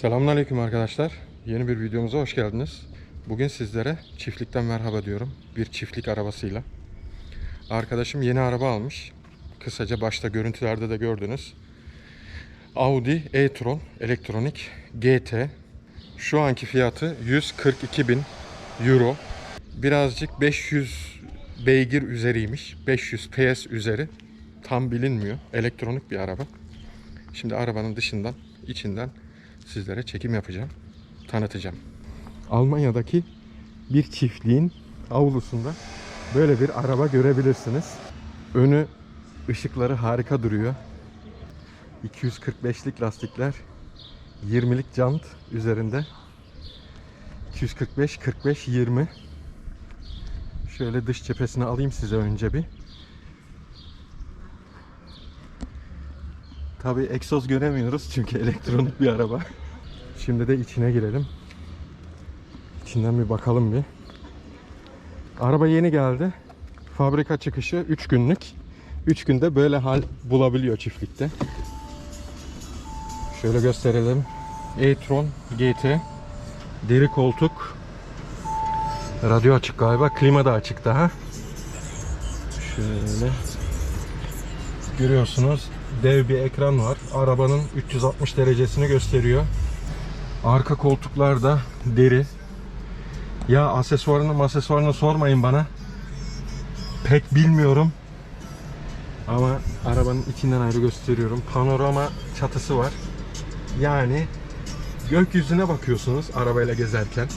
Selamünaleyküm arkadaşlar. Yeni bir videomuza hoş geldiniz. Bugün sizlere çiftlikten merhaba diyorum. Bir çiftlik arabasıyla. Arkadaşım yeni araba almış. Kısaca başta görüntülerde de gördünüz. Audi e-tron elektronik GT. Şu anki fiyatı 142 bin euro. Birazcık 500 beygir üzeriymiş. 500 PS üzeri. Tam bilinmiyor. Elektronik bir araba. Şimdi arabanın dışından, içinden sizlere çekim yapacağım. Tanıtacağım. Almanya'daki bir çiftliğin avlusunda böyle bir araba görebilirsiniz. Önü ışıkları harika duruyor. 245'lik lastikler, 20'lik jant üzerinde. 245 45 20. Şöyle dış cephesini alayım size önce bir. Tabii egzoz göremiyoruz çünkü elektronik bir araba. Şimdi de içine girelim. İçinden bir bakalım bir. Araba yeni geldi. Fabrika çıkışı 3 günlük. 3 günde böyle hal bulabiliyor çiftlikte. Şöyle gösterelim. e-tron GT. Deri koltuk. Radyo açık galiba. Klima da açık daha. Şöyle. Görüyorsunuz dev bir ekran var. Arabanın 360 derecesini gösteriyor. Arka koltuklar da deri. Ya aksesuarını aksesuarını sormayın bana. Pek bilmiyorum. Ama arabanın içinden ayrı gösteriyorum. Panorama çatısı var. Yani gökyüzüne bakıyorsunuz arabayla gezerken.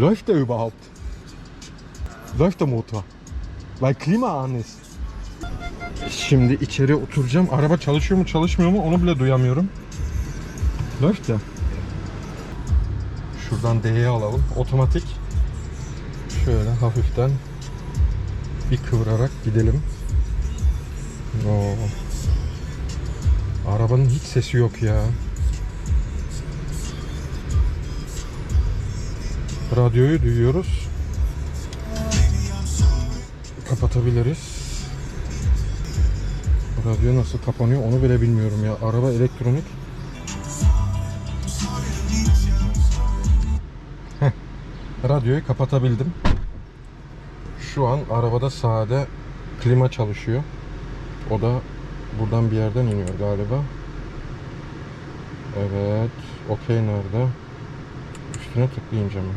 Läuft der überhaupt? Läuft der Motor? Weil Klima an ist. Şimdi içeri oturacağım. Araba çalışıyor mu çalışmıyor mu onu bile duyamıyorum. Läuft ya. Şuradan D'ye alalım. Otomatik. Şöyle hafiften bir kıvırarak gidelim. Oo. Arabanın hiç sesi yok ya. Radyoyu duyuyoruz. Kapatabiliriz. Radyo nasıl kapanıyor onu bile bilmiyorum ya. Araba elektronik. Radyoyu kapatabildim. Şu an arabada sade klima çalışıyor. O da buradan bir yerden iniyor galiba. Evet. Okey nerede? Üstüne tıklayınca mı?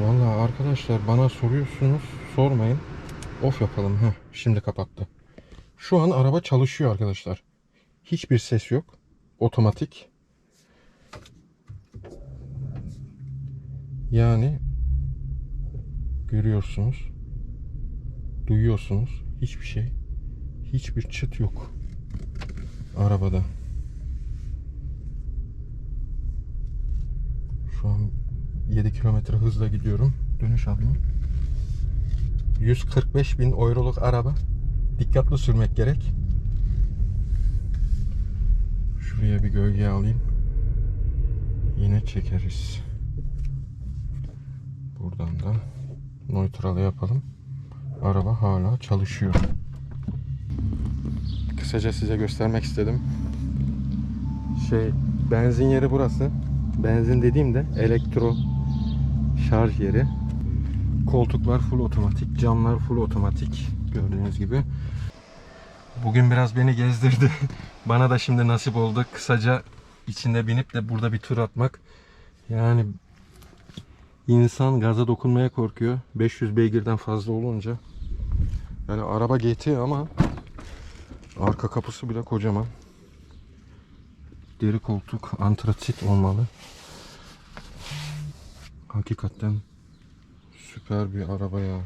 Vallahi arkadaşlar bana soruyorsunuz. Sormayın. Off yapalım. Heh, şimdi kapattı. Şu an araba çalışıyor arkadaşlar. Hiçbir ses yok. Otomatik. Yani görüyorsunuz. Duyuyorsunuz. Hiçbir şey. Hiçbir çıt yok. Arabada. Şu an 7 kilometre hızla gidiyorum. Dönüş alayım. 145 bin euroluk araba dikkatli sürmek gerek. Şuraya bir gölge alayım. Yine çekeriz. Buradan da neutral'ı yapalım. Araba hala çalışıyor. Kısaca size göstermek istedim. Şey, benzin yeri burası. Benzin dediğimde elektro şarj yeri. Koltuklar full otomatik, camlar full otomatik gördüğünüz gibi. Bugün biraz beni gezdirdi. Bana da şimdi nasip oldu. Kısaca içinde binip de burada bir tur atmak. Yani insan gaza dokunmaya korkuyor. 500 beygirden fazla olunca. Yani araba GT ama arka kapısı bile kocaman. Deri koltuk, antratsit olmalı. Hakikaten süper bir araba ya.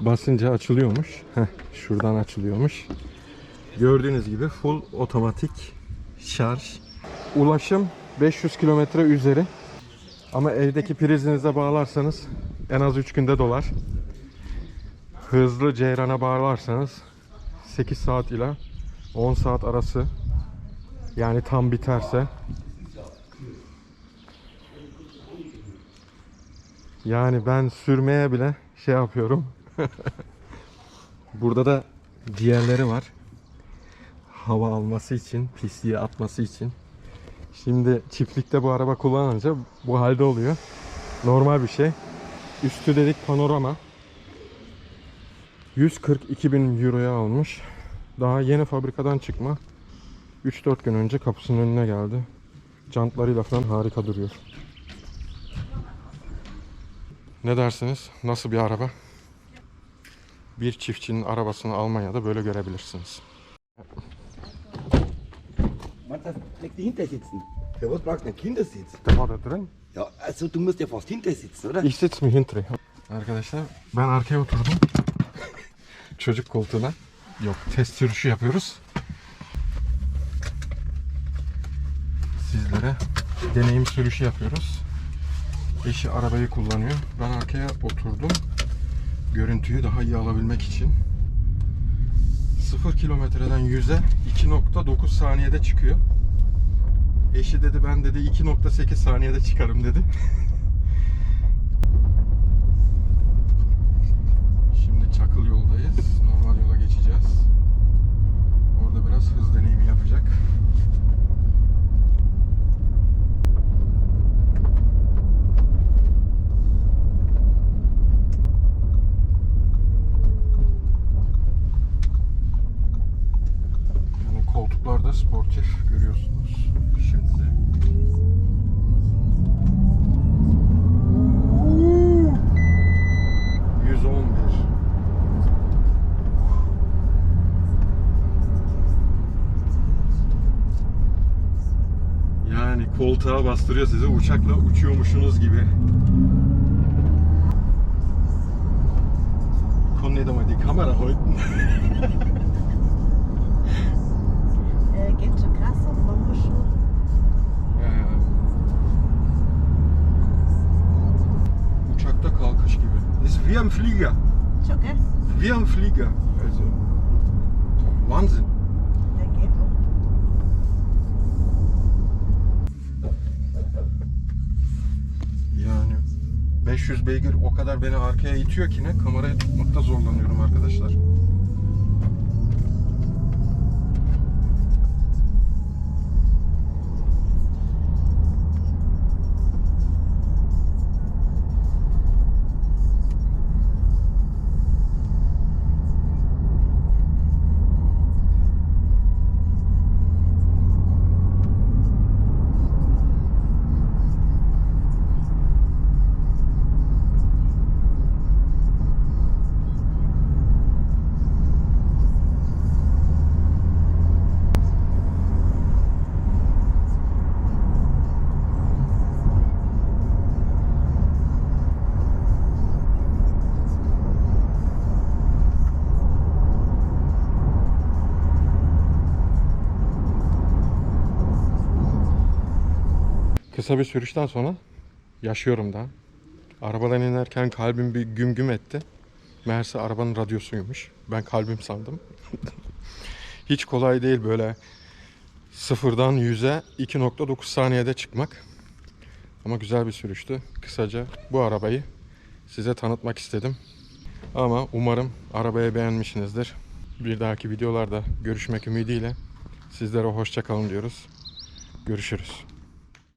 Basınca açılıyormuş. Heh, şuradan açılıyormuş. Gördüğünüz gibi full otomatik şarj. Ulaşım 500 kilometre üzeri. Ama evdeki prizinize bağlarsanız en az 3 günde dolar. Hızlı ceyrana bağlarsanız 8 saat ile 10 saat arası yani tam biterse yani ben sürmeye bile şey yapıyorum Burada da diğerleri var. hava alması için, pisliği atması için. Şimdi çiftlikte bu araba kullanınca bu halde oluyor. Normal bir şey. Üstü dedik panorama. 142 bin euroya almış. Daha yeni fabrikadan çıkma. 3-4 gün önce kapısının önüne geldi. Jantlarıyla falan harika duruyor. Ne dersiniz? Nasıl bir araba? Bir çiftçinin arabasını Almanya'da böyle görebilirsiniz. Das direkt dahinter sitzen. Für was brauchst du einen Kindersitz? Da war da drin. Ja, also du musst ja fast hinter sitzen, oder? Ich sitze mi hintere. Arkadaşlar ben arkaya oturdum. Çocuk koltuğuna. Yok test sürüşü yapıyoruz. Sizlere deneyim sürüşü yapıyoruz. Eşi arabayı kullanıyor. Ben arkaya oturdum. Görüntüyü daha iyi alabilmek için. 0 kilometreden 100'e 2.9 saniyede çıkıyor. Eşi dedi ben dedi 2.8 saniyede çıkarım dedi. Şimdi Çakıl yoldayız. Normal yola geçeceğiz. Orada biraz hız deneyimi yapacak. Yani koltuklar da sportif görüyorsunuz. Şimdi 111. Yani koltuğa bastırıyor sizi uçakla uçuyormuşsunuz gibi. Konne da mal die Kamera halten. Geht schon. Ee, uçakta kalkış gibi. Ist wie am Flieger. Gell? Wie am Flieger. Also Wahnsinn. Der geht um. Yani 500 beygir o kadar beni arkaya itiyor ki ne kamerayı tutmakta zorlanıyorum arkadaşlar. Kısa bir sürüşten sonra yaşıyorum da. Arabadan inerken kalbim bir güm güm etti. Meğerse arabanın radyosuymuş. Ben kalbim sandım. Hiç kolay değil böyle sıfırdan 100'e 2.9 saniyede çıkmak. Ama güzel bir sürüştü. Kısaca bu arabayı size tanıtmak istedim. Ama umarım arabayı beğenmişsinizdir. Bir dahaki videolarda görüşmek ümidiyle sizlere hoşça kalın diyoruz. Görüşürüz.